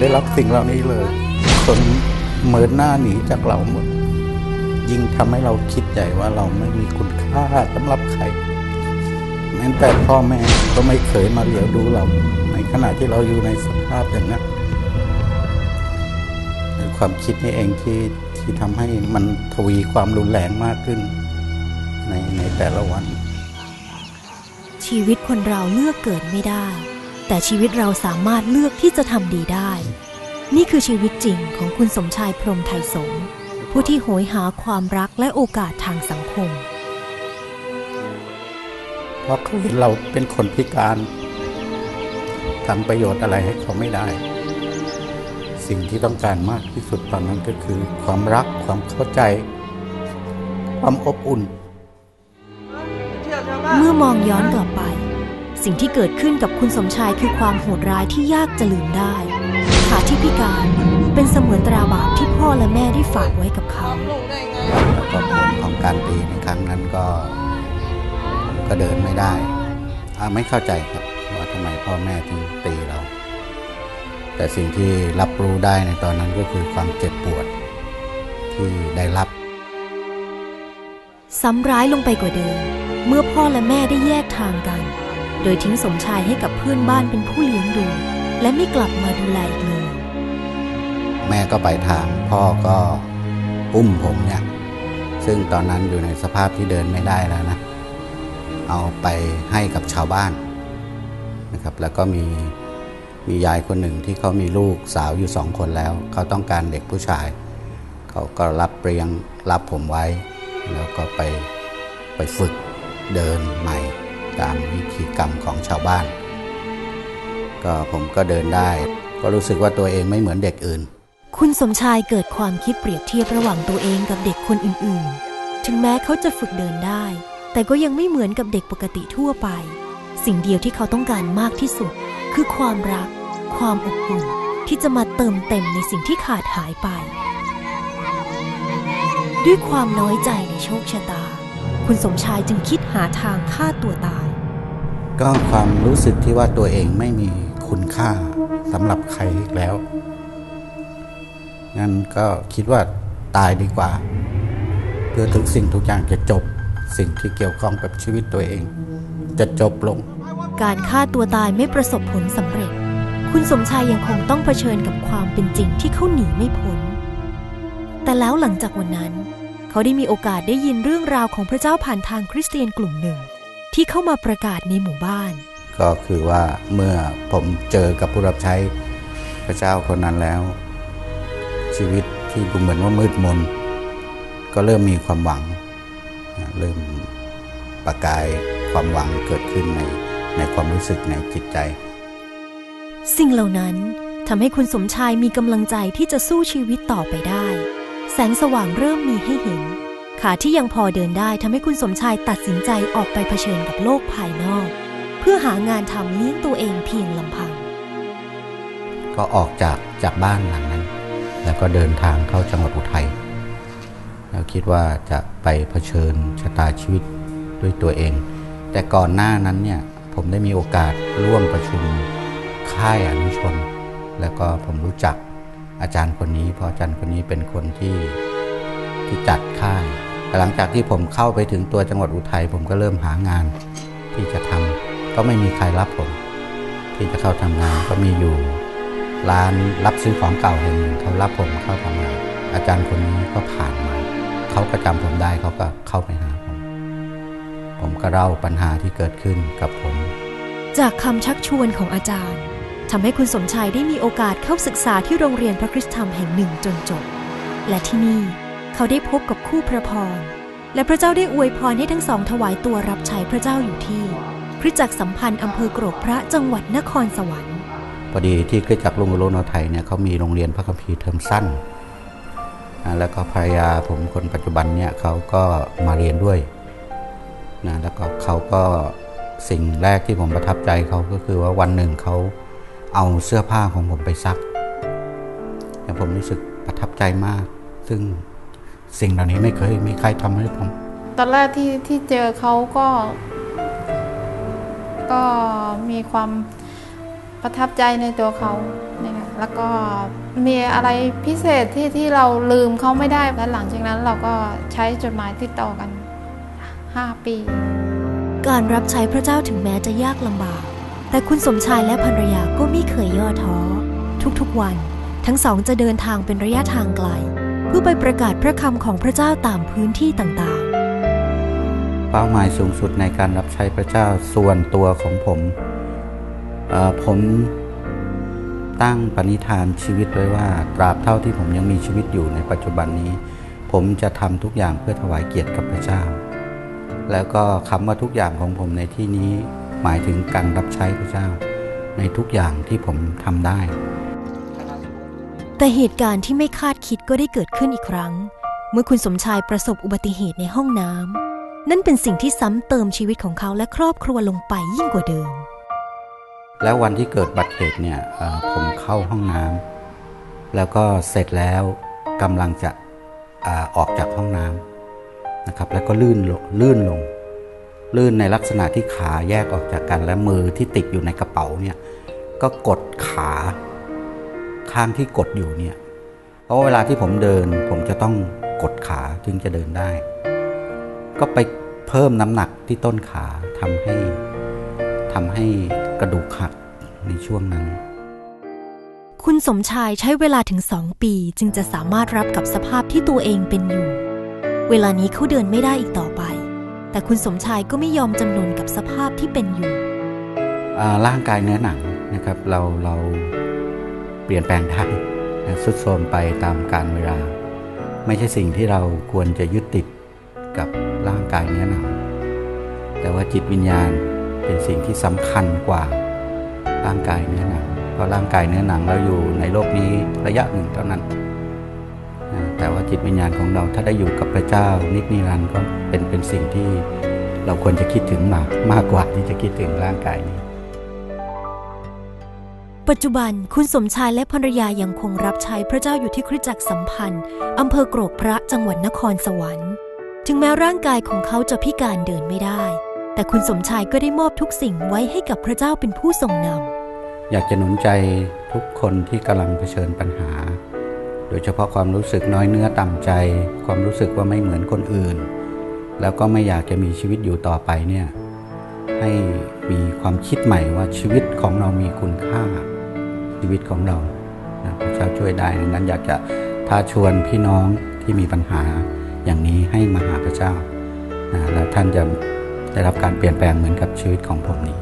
ได้รับสิ่งเหล่านี้เลย คนเหมินหน้าหนีจากเราหมด ยิ่งทำให้เราคิดใหญ่ว่าเราไม่มีคุณค่าสำหรับใคร แม้แต่พ่อแม่ก็ไม่เคยมาเหลียวดูเรา ในขณะที่เราอยู่ในสภาพอย่างนั้นความคิดนี่เองที่ที่ทำให้มันทวีความรุนแรงมากขึ้น ในในแต่ละวัน ชีวิตคนเราเลือกเกิดไม่ได้ แต่ชีวิตเราสามารถเลือกที่จะทำดีได้ นี่คือชีวิตจริงของคุณสมชายพรหมไทยสงฆ์ผู้ที่โหยหาความรักและโอกาสทางสังคม เพราะเขาเห็นเราเป็นคนพิการทำประโยชน์อะไรให้เขาไม่ได้ สิ่งที่ต้องการมากที่สุดตอนนั้นก็คือ ความรักความเข้าใจ ความอบอุ่น เมื่อมองย้อนกลับไป สิ่งที่เกิดขึ้นกับคุณสมชายคือความโหดร้ายที่ยากจะลืมได้ ขาที่พิการเป็นเสมือนตราบาปที่พ่อและแม่ได้ฝากไว้กับเขาแล้วก็ผลของการตีในครั้งนั้นก็ผมก็เดินไม่ได้อ่าไม่เข้าใจครับว่าทำไมพ่อแม่ถึงตีเรา แต่สิ่งที่รับรู้ได้ในตอนนั้นก็คือความเจ็บปวดที่ได้รับ ซ้ำร้ายลงไปกว่าเดิม เมื่อพ่อและแม่ได้แยกทางกัน โดยทิ้งสมชายให้กับเพื่อนบ้านเป็นผู้เลี้ยงดู และไม่กลับมาดูแลอีกเลย แม่ก็ไปทางพ่อก็อุ้มผมเนี่ย ซึ่งตอนนั้นอยู่ในสภาพที่เดินไม่ได้แล้วนะ เอาไปให้กับชาวบ้านนะครับ แล้วก็มีมียายคนหนึ่งที่เขามีลูกสาวอยู่สองคนแล้ว เขาต้องการเด็กผู้ชาย เขาก็รับเรียงรับผมไว้ แล้วก็ไปไปฝึกเดินใหม่ ตามวิธีกรรมของชาวบ้าน ก็ผมก็เดินได้ ก็รู้สึกว่าตัวเองไม่เหมือนเด็กอื่น คุณสมชายเกิดความคิดเปรียบเทียบระหว่างตัวเองกับเด็กคนอื่นๆ ถึงแม้เขาจะฝึกเดินได้ แต่ก็ยังไม่เหมือนกับเด็กปกติทั่วไป สิ่งเดียวที่เขาต้องการมากที่สุด คือความรัก ความอบอุ่นที่จะมาเติมเต็มในสิ่งที่ขาดหายไป ด้วยความน้อยใจในโชคชะตา คุณสมชายจึงคิดหาทางฆ่าตัวตาย ก็ความรู้สึกที่ว่าตัวเองไม่มีคุณค่าสำหรับใครอีกแล้วงั้นก็คิดว่าตายดีกว่า เพื่อทุกสิ่งทุกอย่างจะจบสิ่งที่เกี่ยวข้องกับชีวิตตัวเอง จะจบลง การฆ่าตัวตายไม่ประสบผลสำเร็จ คุณสมชายยังคงต้องเผชิญกับความเป็นจริงที่เขาหนีไม่พ้นแต่แล้วหลังจากวันนั้น เขาได้มีโอกาสได้ยินเรื่องราวของพระเจ้าผ่านทางคริสเตียนกลุ่มหนึ่ง ที่เข้ามาประกาศในหมู่บ้าน ก็คือว่าเมื่อผมเจอกับผู้รับใช้พระเจ้าคนนั้นแล้ว ชีวิตที่ดูเหมือนว่ามืดมน ก็เริ่มมีความหวังนะเริ่มประกายความหวังเกิดขึ้นในในความรู้สึกในจิตใจ สิ่งเหล่านั้นทำให้คุณสมชายมีกำลังใจที่จะสู้ชีวิตต่อไปได้แส งสว่างเริ่มมีให้เห็น ขาที่ยังพอเดินได้ทำให้คุณสมชายตัดสินใจออกไปเผชิญกับโลกภายนอก เพื่อหางานทำเลี้ยงตัวเองเพียงลำพัง ก็ออกจากจากบ้านหลังนั้น แล้วก็เดินทางเข้าจังหวัดอุทัยแล้วคิดว่าจะไปเผชิญชะตาชีวิตด้วยตัวเอง แต่ก่อนหน้านั้นเนี่ยผมได้มีโอกาสร่วมประชุมค่ายอนุชน แล้วก็ผมรู้จัก อาจารย์คนนี้พราะอาจารย์คนนี้เป็นคนที่ที่จัดค่ายหลังจากที่ผมเข้าไปถึงตัวจังหวัดอุทัยผมก็เริ่มหางานที่จะทำก็ไม่มีใครรับผม ที่จะเข้าทำงานก็มีอยู่ ร้านรับซื้อของเก่าแห่งหนึ่งเขารับผมเข้าทำงาน อาจารย์คนนี้ก็ผ่านมาเขาก็จำผมได้เขาก็เข้าไปหาผม ผมก็เล่าปัญหาที่เกิดขึ้นกับผม จากคำชักชวนของอาจารย์ ทำให้คุณสมชายได้มีโอกาสเข้าศึกษาที่โรงเรียนพระคริสตธรรมแห่งหนึ่งจนจบ และที่นี่เขาได้พบกับคู่พระพร และพระเจ้าได้อวยพรให้ทั้งสองถวายตัวรับใช้พระเจ้าอยู่ที่คริสจักรสัมพันธ์อำเภอโกรกพระจังหวัดนครสวรรค์พอดีที่คริสจักรลุงโลนไทยเนี่ยเขามีโรงเรียนพระคัมภีร์เทอมสั้น แล้วก็ภรรยาผมคนปัจจุบันเนี่ยเขาก็มาเรียนด้วยนะแล้วก็เขาก็สิ่งแรกที่ผมประทับใจเขาก็คือว่าวันหนึ่งเขา เอาเสื้อผ้าของผมไปซักแล้วผมรู้สึกประทับใจมาก ซึ่งสิ่งเหล่านี้ไม่เคยมีใครทำให้ผม ตอนแรกที่ที่เจอเขาก็ ก็มีความประทับใจในตัวเขาเนี่ยค่ะแล้วก็มีอะไรพิเศษที่ที่เราลืมเขาไม่ได้ และหลังจากนั้นเราก็ใช้จดหมายติดต่อกัน 5 ปี การรับใช้พระเจ้าถึงแม้จะยากลำบาก แต่คุณสมชายและภรรยาก็ไม่เคยย่อท้อ ทุกๆวัน ทั้งสองจะเดินทางเป็นระยะทางไกล เพื่อไปประกาศพระคำของพระเจ้าตามพื้นที่ต่างๆ เป้าหมายสูงสุดในการรับใช้พระเจ้าส่วนตัวของผมผมตั้งปณิธานชีวิตไว้ว่า ตราบเท่าที่ผมยังมีชีวิตอยู่ในปัจจุบันนี้ ผมจะทำทุกอย่างเพื่อถวายเกียรติกับพระเจ้า แล้วก็คำว่าทุกอย่างของผมในที่นี้ หมายถึงการรับใช้พระเจ้า ในทุกอย่างที่ผมทำได้ๆแต่เหตุการณ์ที่ไม่คาดคิดก็ได้เกิดขึ้นอีกครั้ง เมื่อคุณสมชายประสบอุบัติเหตุในห้องน้ำนั่นเป็นสิ่งที่ซ้ำเติมชีวิตของเขาและครอบครัวลงไปยิ่งกว่าเดิม แล้ววันที่เกิดบัติเหตุเนี่ยเอ่อผมเข้าห้องน้ำแล้วก็เสร็จแล้วกำลังจะอาออกจากห้องน้ำนะครับ แล้วก็ลื่นลงลื่นลง ลื่นในลักษณะที่ขาแยกออกจากกันและมือที่ติดอยู่ในกระเป๋าเนี่ยก็กดขาข้างที่กดอยู่เนี่ย เพราะเวลาที่ผมเดินผมจะต้องกดขาถึงจะเดินได้ ก็ไปเพิ่มน้ำหนักที่ต้นขาทำให้ทำให้กระดูกหักในช่วงนั้น คุณสมชายใช้เวลาถึงสองปีจึงจะสามารถรับกับสภาพที่ตัวเองเป็นอยู่ เวลานี้เขาเดินไม่ได้อีกต่อไป แต่คุณสมชายก็ไม่ยอมจำนนกับสภาพที่เป็นอยู่ ร่างกายเนื้อหนังนะครับ เราเราเปลี่ยนแปลงได้นะสุดโทมไปตามการเวลา ไม่ใช่สิ่งที่เราควรจะยึดติดกับร่างกายเนื้อหนัง แต่ว่าจิตวิญญาณเป็นสิ่งที่สำคัญกว่าร่างกายเนื้อหนัง เพราะร่างกายเนื้อหนังเราอยู่ในโลกนี้ระยะหนึ่งเท่านั้น แต่ว่าจิตวิญญาณของเราถ้าได้อยู่กับพระเจ้า นิจนิรันดร์ก็เป็นเป็นสิ่งที่เราควรจะคิดถึงมากมากกว่าที่จะคิดถึงร่างกายนี้ ปัจจุบันคุณสมชายและภรรยายังคงรับใช้พระเจ้าอยู่ที่คริสตจักรสัมพันธ์อำเภอโกรกพระจังหวัดนครสวรรค์ ถึงแม้ร่างกายของเขาจะพิการเดินไม่ได้ แต่คุณสมชายก็ได้มอบทุกสิ่งไว้ให้กับพระเจ้าเป็นผู้ทรงนำอยากจะหนุนใจทุกคนที่กำลังเผชิญปัญหา โดยเฉพาะความรู้สึกน้อยเนื้อต่ำใจ ความรู้สึกว่าไม่เหมือนคนอื่น แล้วก็ไม่อยากจะมีชีวิตอยู่ต่อไปเนี่ยให้มีความคิดใหม่ว่าชีวิตของเรามีคุณค่าชีวิตของเรานะพระเจ้าช่วยได้ดังนั้นอยากจะท้าชวนพี่น้องที่มีปัญหาอย่างนี้ให้มาหาพระเจ้านะแล้วท่านจะได้รับการเปลี่ยนแปลงเหมือนกับชีวิตของผมนี้